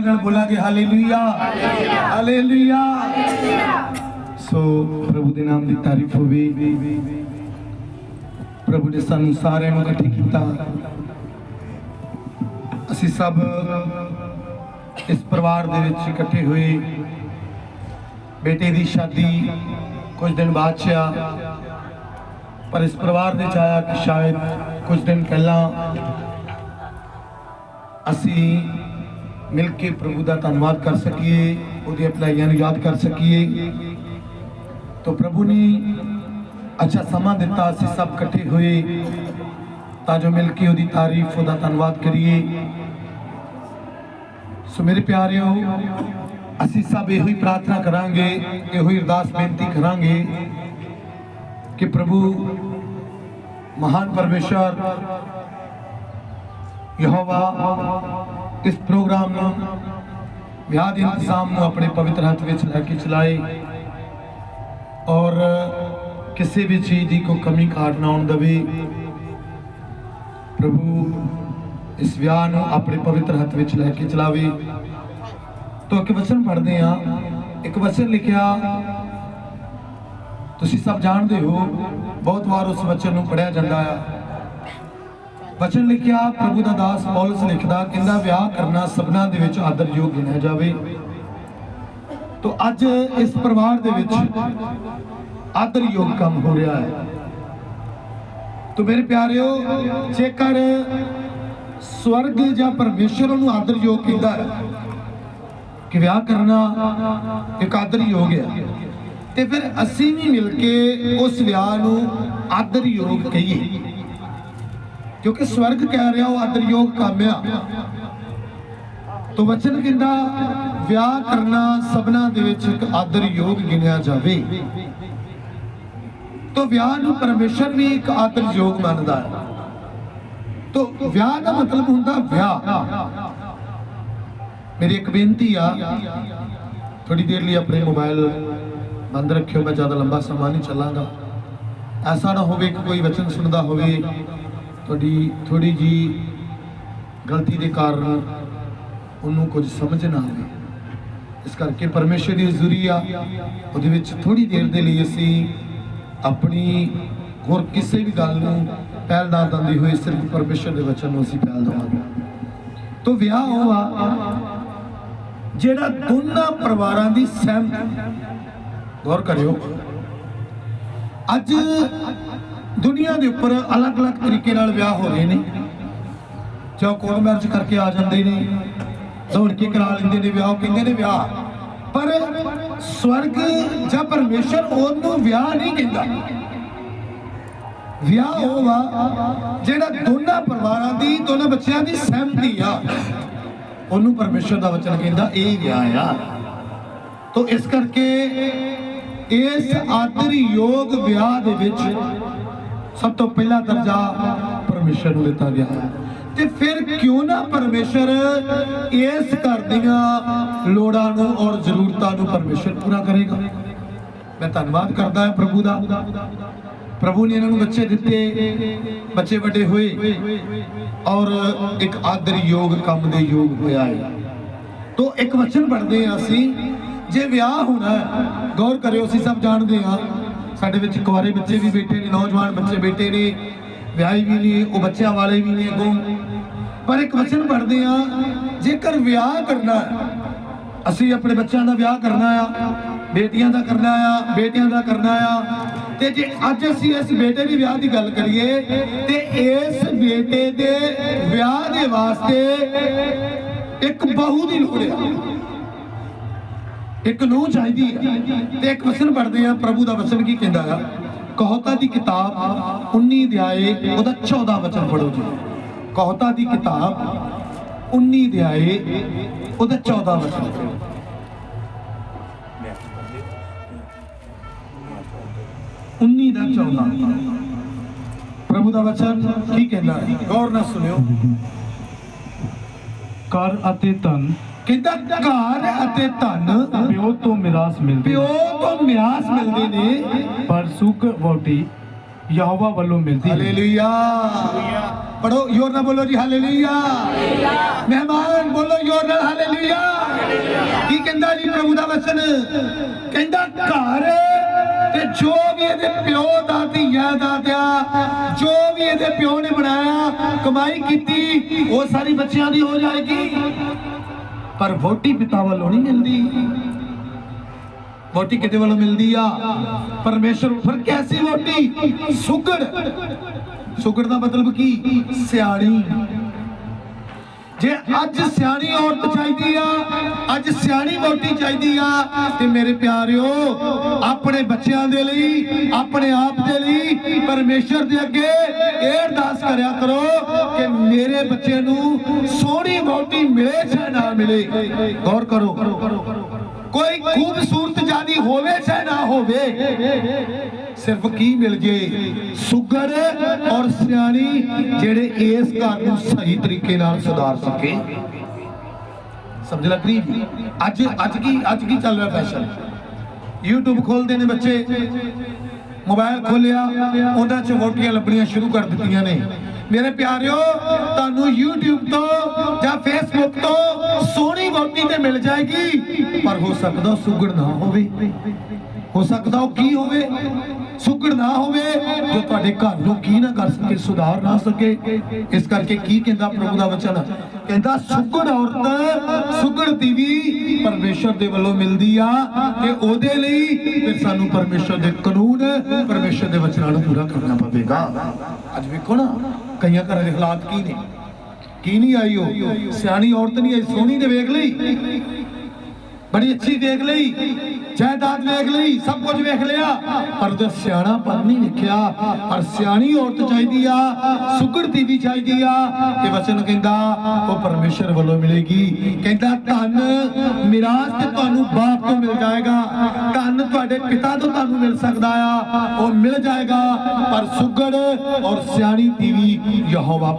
ਉਤਸ਼ਾਹ ਨਾਲ ਬੋਲਾਂਗੇ ਹਾਲੇਲੂਇਆ ਹਾਲੇਲੂਇਆ ਸੋ ਪ੍ਰਭੂ ਦੇ ਨਾਮ ਦੀ ਤਾਰੀਫ ਹੋਵੇ। ਪ੍ਰਭੂ ਨੇ ਸਾਨੂੰ ਸਾਰਿਆਂ ਨੂੰ ਇਕੱਠੇ ਕੀਤਾ। ਅਸੀਂ ਸਭ ਇਸ ਪਰਿਵਾਰ ਦੇ ਵਿੱਚ ਇਕੱਠੇ ਹੋਏ। ਬੇਟੇ ਦੀ ਸ਼ਾਦੀ ਕੁਝ ਦਿਨ ਬਾਅਦ 'ਚ ਆ। ਪਰ ਇਸ ਪਰਿਵਾਰ ਦੇ ਚ ਆਇਆ ਕਿ ਸ਼ਾਇਦ ਕੁਝ ਦਿਨ ਪਹਿਲਾਂ ਅਸੀਂ ਮਿਲ ਕੇ ਪ੍ਰਭੂ ਦਾ ਧੰਨਵਾਦ ਕਰ ਸਕੀਏ ਉਹਦੀਆਂ ਭਲਾਈਆਂ ਨੂੰ ਯਾਦ ਕਰ ਸਕੀਏ ਤਾਂ ਪ੍ਰਭੂ ਨੇ ਅੱਛਾ ਸਮਾਂ ਦਿੱਤਾ ਅਸੀਂ ਸਭ ਇਕੱਠੇ ਹੋਏ ਤਾਂ ਜੋ ਮਿਲ ਕੇ ਉਹਦੀ ਤਾਰੀਫ ਉਹਦਾ ਧੰਨਵਾਦ ਕਰੀਏ ਸੋ ਮੇਰੇ ਪਿਆਰਿਓ ਅਸੀਂ ਸਭ ਇਹੋ ਹੀ ਪ੍ਰਾਰਥਨਾ ਕਰਾਂਗੇ ਇਹੋ ਹੀ ਅਰਦਾਸ ਬੇਨਤੀ ਕਰਾਂਗੇ ਕਿ ਪ੍ਰਭੂ ਮਹਾਨ ਪਰਮੇਸ਼ਰ ਯਹੋਵਾ ਇਸ ਪ੍ਰੋਗਰਾਮ ਨੂੰ ਵਿਆਹ ਦੇ ਇੰਤਜ਼ਾਮ ਨੂੰ ਆਪਣੇ ਪਵਿੱਤਰ ਹੱਥ ਵਿੱਚ ਲੈ ਕੇ ਚਲਾਏ ਔਰ ਕਿਸੇ ਵੀ ਚੀਜ਼ ਦੀ ਕੋਈ ਕਮੀ ਘਾਟ ਨਾ ਆਉਣ ਦੇਵੇ। ਪ੍ਰਭੂ ਇਸ ਵਿਆਹ ਨੂੰ ਆਪਣੇ ਪਵਿੱਤਰ ਹੱਥ ਵਿੱਚ ਲੈ ਕੇ ਚਲਾਵੇ। ਤੋਂ ਇੱਕ ਵਚਨ ਪੜ੍ਹਦੇ ਆ ਇੱਕ ਵਚਨ ਲਿਖਿਆ, ਤੁਸੀਂ ਸਭ ਜਾਣਦੇ ਹੋ, ਬਹੁਤ ਵਾਰ ਉਸ ਵਚਨ ਨੂੰ ਪੜਿਆ ਜਾਂਦਾ ਆ। ਵਚਨ ਲਿਖਿਆ, ਪ੍ਰਭੂ ਦਾ ਦਾਸ ਪੌਲਸ ਲਿਖਦਾ, ਕਹਿੰਦਾ, ਵਿਆਹ ਕਰਨਾ ਸਭਨਾ ਦੇ ਵਿੱਚ ਆਦਰਯੋਗ ਗਿਣਿਆ ਜਾਵੇ। ਤੋਂ ਅੱਜ ਇਸ ਪਰਿਵਾਰ ਦੇ ਵਿੱਚ ਆਦਰਯੋਗ ਕੰਮ ਹੋ ਰਿਹਾ ਹੈ। ਤੋ ਮੇਰੇ ਪਿਆਰਿਓ, ਜੇਕਰ ਸਵਰਗ ਜਾਂ ਪਰਮੇਸ਼ਰ ਨੂੰ ਆਦਰਯੋਗ ਕਹਿੰਦਾ ਹੈ ਕਿ ਵਿਆਹ ਕਰਨਾ ਇੱਕ ਆਦਰਯੋਗ ਹੈ, ਤੇ ਫਿਰ ਅਸੀਂ ਵੀ ਮਿਲ ਕੇ ਉਸ ਵਿਆਹ ਨੂੰ ਆਦਰਯੋਗ ਕਹੀਏ। ਕਿਉਂਕਿ ਸਵਰਗ ਕਹਿ ਰਿਹਾ ਉਹ ਆਦਰਯੋਗ ਕੰਮ ਤੋ ਵਚਨ ਕਹਿੰਦਾ, ਵਿਆਹ ਕਰਨਾ ਸਭਨਾ ਦੇ ਵਿੱਚ ਇੱਕ ਆਦਰਯੋਗ ਗਿਣਿਆ ਜਾਵੇ। ਤੋ ਵਿਆਹ ਨੂੰ ਪਰਮੇਸ਼ਰ ਵੀ ਇੱਕ ਆਦਰਯੋਗ ਮੰਨਦਾ ਹੈ। ਤੋ ਵਿਆਹ ਦਾ ਮਤਲਬ ਹੁੰਦਾ ਵਿਆਹ। ਮੇਰੀ ਇੱਕ ਬੇਨਤੀ ਆ ਥੋੜੀ ਦੇਰ ਲਈ ਆਪਣੇ ਮੋਬਾਈਲ ਬੰਦ ਰੱਖਿਓ, ਮੈਂ ਜ਼ਿਆਦਾ ਲੰਬਾ ਸਮਾਂ ਨਹੀਂ ਚੱਲਾਂਗਾ। ਐਸਾ ਨਾ ਹੋਵੇ ਕਿ ਕੋਈ ਵਚਨ ਸੁਣਦਾ ਹੋਵੇ ਤੁਹਾਡੀ ਥੋੜੀ ਜੀ ਗਲਤੀ ਦੇ ਕਾਰਨ ਉਹਨੂੰ ਕੁਝ ਸਮਝ ਨਾ ਆਵੇ। ਇਸ ਕਰਕੇ ਪਰਮੇਸ਼ਰ ਦੀ ਹਜ਼ੂਰੀ ਆ, ਉਹਦੇ ਵਿੱਚ ਥੋੜੀ ਦੇਰ ਦੇ ਲਈ ਅਸੀਂ ਆਪਣੀ ਹੋਰ ਕਿਸੇ ਵੀ ਗੱਲ ਨੂੰ ਪਹਿਲ ਨਾ ਦਿੰਦੇ ਹੋਏ ਸਿਰਫ ਪਰਮੇਸ਼ਰ ਦੇ ਵਚਨ ਨੂੰ ਅਸੀਂ ਪਹਿਲ ਦੇਵਾਂਗੇ। ਤੋ ਵਿਆਹ ਉਹ ਆ ਜਿਹੜਾ ਦੋਨਾਂ ਪਰਿਵਾਰਾਂ ਦੀ ਸਹਿਮਤੀ ਗੌਰ ਕਰਿਓ। ਅੱਜ ਦੁਨੀਆ ਦੇ ਉੱਪਰ ਅਲੱਗ-ਅਲੱਗ ਤਰੀਕੇ ਨਾਲ ਵਿਆਹ ਹੋ ਰਹੇ ਨੇ। ਜਾਂ ਕੋਰਟ ਮੈਰਿਜ ਕਰਕੇ ਆ ਜਾਂਦੇ ਨੇ। ਦੌੜ ਕੇ ਕਰਾ ਲੈਂਦੇ ਨੇ ਵਿਆਹ, ਉਹ ਕਹਿੰਦੇ ਨੇ ਵਿਆਹ। ਪਰ ਸਵਰਗ ਜਾਂ ਪਰਮੇਸ਼ਰ ਉਹਨੂੰ ਵਿਆਹ ਨਹੀਂ ਕਹਿੰਦਾ। ਵਿਆਹ ਉਹ ਵਾ ਜਿਹੜਾ ਦੋਨਾਂ ਪਰਿਵਾਰਾਂ ਦੀ, ਦੋਨਾਂ ਬੱਚਿਆਂ ਦੀ ਸਹਿਮਤੀ ਆ। ਉਹਨੂੰ ਪਰਮੇਸ਼ਰ ਦਾ ਵਚਨ ਕਹਿੰਦਾ, ਇਹ ਵਿਆਹ ਆ। ਤੋ ਇਸ ਕਰਕੇ ਇਸ ਆਦਰਯੋਗ ਵਿਆਹ ਦੇ ਵਿੱਚ ਸਭ ਤੋਂ ਪਹਿਲਾ ਦਰਜਾ ਪਰਮੇਸ਼ਰ ਨੂੰ ਦਿੱਤਾ ਗਿਆ। ਤੇ ਫਿਰ ਕਿਉਂ ਨਾ ਪਰਮੇਸ਼ਰ ਇਸ ਘਰ ਦੀਆਂ ਲੋੜਾਂ ਨੂੰ ਔਰ ਜ਼ਰੂਰਤਾਂ ਨੂੰ ਪਰਮੇਸ਼ਰ ਪੂਰਾ ਕਰੇਗਾ? ਮੈਂ ਧੰਨਵਾਦ ਕਰਦਾ ਹਾਂ ਪ੍ਰਭੂ ਦਾ। ਪ੍ਰਭੂ ਨੇ ਇਹਨਾਂ ਨੂੰ ਬੱਚੇ ਦਿੱਤੇ, ਬੱਚੇ ਵੱਡੇ ਹੋਏ ਔਰ ਇੱਕ ਆਦਰ ਯੋਗ ਕੰਮ ਦੇ ਯੋਗ ਹੋਇਆ ਹੈ। ਤੋ ਇੱਕ ਵਚਨ ਪੜ੍ਹਦੇ ਹਾਂ ਅਸੀਂ, ਜੇ ਵਿਆਹ ਹੋਣਾ ਗੌਰ ਕਰਿਓ, ਅਸੀਂ ਸਭ ਜਾਣਦੇ ਹਾਂ ਸਾਡੇ ਵਿੱਚ ਕੁਆਰੇ ਬੱਚੇ ਵੀ ਬੈਠੇ ਨੇ, ਨੌਜਵਾਨ ਬੱਚੇ ਬੈਠੇ ਨੇ, ਵਿਆਹੀ ਵੀ ਨੇ, ਉਹ ਬੱਚਿਆਂ ਵਾਲੇ ਵੀ ਨੇ ਅੱਗੋਂ। ਪਰ ਇੱਕ ਵਚਨ ਪੜ੍ਹਦੇ ਹਾਂ, ਜੇਕਰ ਵਿਆਹ ਕਰਨਾ ਅਸੀਂ ਆਪਣੇ ਬੱਚਿਆਂ ਦਾ ਵਿਆਹ ਕਰਨਾ ਆ, ਬੇਟੀਆਂ ਦਾ ਕਰਨਾ ਆ, ਬੇਟਿਆਂ ਦਾ ਕਰਨਾ ਆ, ਤੇ ਜੇ ਅੱਜ ਅਸੀਂ ਇਸ ਬੇਟੇ ਦੀ ਵਿਆਹ ਦੀ ਗੱਲ ਕਰੀਏ, ਤੇ ਇਸ ਬੇਟੇ ਦੇ ਵਿਆਹ ਦੇ ਵਾਸਤੇ ਇੱਕ ਬਹੂ ਦੀ ਲੋੜ ਆ। ਇੱਕ ਨੂੰ ਚਾਹੀਦੀ ਹੈ ਤੇ ਇੱਕ ਵਚਨ ਪੜ੍ਹਦੇ ਆ ਪ੍ਰਭੂ ਦਾ ਵਚਨ ਕੀ ਕਹਿੰਦਾ ਆ ਕਹੋਤਾ ਦੀ ਕਿਤਾਬ 19 ਅਧਿਆਏ, ਉਹਦਾ 14 ਵਚਨ ਪੜੋ ਜੀ। ਕਹੋਤਾ ਦੀ ਕਿਤਾਬ 19 ਅਧਿਆਏ, ਉਹਦਾ 14 ਵਚਨ ਪੜ੍ਹੋ। ਦਾ 14 ਪ੍ਰਭੂ ਦਾ ਵਚਨ ਕੀ ਕਹਿੰਦਾ ਹੈ? ਗੌਰ ਨਾਲ ਸੁਣਿਓ। ਕਰ ਅਤੇ ਧਨ ਕਹਿੰਦਾ ਘਰ ਅਤੇ ਧਨ? ਪਿਓ ਤੋਂ ਮਿਰਾਸ ਮਿਲਦੀ ਪਿਓ ਤੋਂ ਮਿਆਸ ਮਿਲਦੇ ਨੇ ਪਰ ਸੁਖ ਵੋਟੀ ਯਹੋਵਾ ਵੱਲੋਂ ਮਿਲਦੀ ਹੈ ਹਾਲੇਲੂਇਆ। ਪੜੋ ਯੋਰ ਨਾਲ ਬੋਲੋ ਜੀ ਹਾਲੇਲੂਇਆ। ਮਹਿਮਾਨ ਬੋਲੋ ਯੋਰ ਨਾਲ ਹਾਲੇਲੂਇਆ। ਕੀ ਕਹਿੰਦਾ ਜੀ ਪ੍ਰਭੂ ਦਾ ਵਚਨ? ਕਹਿੰਦਾ ਘਰ ਤੇ ਜੋ ਵੀ ਇਹਦੇ ਪਿਓ ਦਾਦੀਆਂ ਦਾਦਿਆ ਜੋ ਵੀ ਇਹਦੇ ਪਿਓ ਨੇ ਬਣਾਇਆ ਕਮਾਈ ਕੀਤੀ ਉਹ ਸਾਰੀ ਬੱਚਿਆਂ ਦੀ ਹੋ ਜਾਏਗੀ। ਪਰ ਵੋਟੀ ਪਿਤਾ ਵੱਲੋਂ ਨਹੀਂ ਮਿਲਦੀ। ਵੋਟੀ ਕਿਤੇ ਵੱਲੋਂ ਮਿਲਦੀ ਆ? ਪਰਮੇਸ਼ਰ ਫਿਰ ਕੈਸੀ ਵੋਟੀ? ਸੁਗੜ। ਸੁਗੜ ਦਾ ਮਤਲਬ ਕੀ? ਸਿਆਣੀ। ਜੇ ਅੱਜ ਸਿਆਣੀ ਔਰਤ ਚਾਹੀਦੀ ਆ, ਅੱਜ ਸਿਆਣੀ ਵੋਟੀ ਚਾਹੀਦੀ ਆ, ਤੇ ਮੇਰੇ ਪਿਆਰਿਓ, ਆਪਣੇ ਬੱਚਿਆਂ ਦੇ ਲਈ, ਆਪਣੇ ਆਪ ਦੇ ਲਈ ਪਰਮੇਸ਼ਰ ਦੇ ਅੱਗੇ ਇਹ ਅਰਦਾਸ ਕਰਿਆ ਕਰੋ ਕਿ ਮੇਰੇ ਬੱਚੇ ਨੂੰ ਸੋਹਣੀ ਵੋਟੀ ਮਿਲੇ ਚਾਹੇ ਨਾ ਮਿਲੇ। ਗੌਰ ਕਰੋ। ਕੋਈ ਖੂਬਸੂਰਤ ਜਾਨੀ ਹੋਵੇ ਚਾਹੇ ਨਾ ਹੋਵੇ, ਸਿਰਫ ਕੀ ਮਿਲ ਜੇ? ਸੁਗਰ ਔਰ ਸਿਆਣੀ ਜਿਹੜੇ ਇਸ ਘਰ ਨੂੰ ਸਹੀ ਤਰੀਕੇ ਨਾਲ ਸੁਧਾਰ ਸਕੇ। ਸਮਝ ਲੱਗ ਰਹੀ? ਅੱਜ ਅੱਜ ਕੀ ਅੱਜ ਕੀ ਚੱਲ ਰਿਹਾ ਫੈਸ਼ਨ YouTube ਖੋਲਦੇ ਨੇ ਬੱਚੇ। ਮੋਬਾਈਲ ਖੋਲਿਆ ਉਹਨਾਂ 'ਚ ਵੋਟੀਆਂ ਲੱਭਣੀਆਂ ਸ਼ੁਰੂ ਕਰ ਦਿੱਤੀਆਂ ਨੇ। ਮੇਰੇ ਪਿਆਰਿਓ, ਤੁਹਾਨੂੰ YouTube ਤੋਂ ਜਾਂ Facebook ਤੋਂ ਸੋਹਣੀ ਵੋਟੀ ਤੇ ਮਿਲ ਜਾਏਗੀ। ਪਰ ਹੋ ਸਕਦਾ ਉਹ ਸੁਗੜ ਨਾ ਹੋਵੇ। ਹੋ ਸਕਦਾ ਉਹ ਕੀ ਹੋਵੇ? ਸੁਗੜ ਨਾ ਹੋਵੇ, ਜੋ ਤੁਹਾਡੇ ਘਰ ਨੂੰ ਕੀ ਨਾ ਕਰ ਸਕੇ, ਸੁਧਾਰ ਨਾ ਸਕੇ। ਇਸ ਕਰਕੇ ਕੀ ਕਹਿੰਦਾ ਪ੍ਰਭੂ ਦਾ ਵਚਨ? ਕਹਿੰਦਾ, ਸੁਗੜ ਔਰਤ, ਸੁਗੜ ਦੀ ਵੀ ਪਰਮੇਸ਼ਰ ਦੇ ਵੱਲੋਂ ਮਿਲਦੀ ਆ ਤੇ ਉਹਦੇ ਲਈ ਫਿਰ ਸਾਨੂੰ ਪਰਮੇਸ਼ਰ ਦੇ ਕਾਨੂੰਨ, ਪਰਮੇਸ਼ਰ ਦੇ ਵਚਨਾਂ ਨੂੰ ਪੂਰਾ ਕਰਨਾ ਪਵੇਗਾ। ਅੱਜ ਵੇਖੋ ਨਾ, ਕਈਆਂ ਘਰਾਂ ਦੇ ਹਾਲਾਤ ਕੀ ਨੇ? ਕੀ ਨਹੀਂ ਆਈ ਉਹ? ਸਿਆਣੀ ਔਰਤ ਨਹੀਂ ਆਈ, ਸੋਹਣੀ ਦੇ ਵੇਖ ਲਈ। ਬੜੀ ਅੱਛੀ ਵੇਖ ਲਈ। ਜਾਇਦਾਦ ਵੇਖ ਲਈ, ਸਭ ਕੁਝ ਵੇਖ ਲਿਆ। ਪਰ ਉਹਦਾ ਸਿਆਣਾ ਪਰ ਨਹੀਂ ਵੇਖਿਆ ਪਰ ਸਿਆਣੀ ਔਰਤ ਚਾਹੀਦੀ ਆ, ਸੁਗੜ ਵੀ ਚਾਹੀਦੀ ਆ, ਤੇ ਵਚਨ ਕਹਿੰਦਾ, ਉਹ ਪਰਮੇਸ਼ਰ ਵੱਲੋਂ ਮਿਲੇਗੀ। ਕਹਿੰਦਾ, ਧਨ ਮਿਰਾਸ ਤੇ ਤੁਹਾਨੂੰ ਬਾਪ ਤੋਂ ਮਿਲ ਜਾਏਗਾ। ਧਨ ਤੁਹਾਡੇ ਪਿਤਾ ਤੋਂ ਤੁਹਾਨੂੰ ਮਿਲ ਸਕਦਾ ਆ, ਉਹ ਮਿਲ ਜਾਏਗਾ। ਪਰ ਸੁਗੜ ਔਰ ਸਿਆਣੀ ਵੀ ਯਹੋਵਾ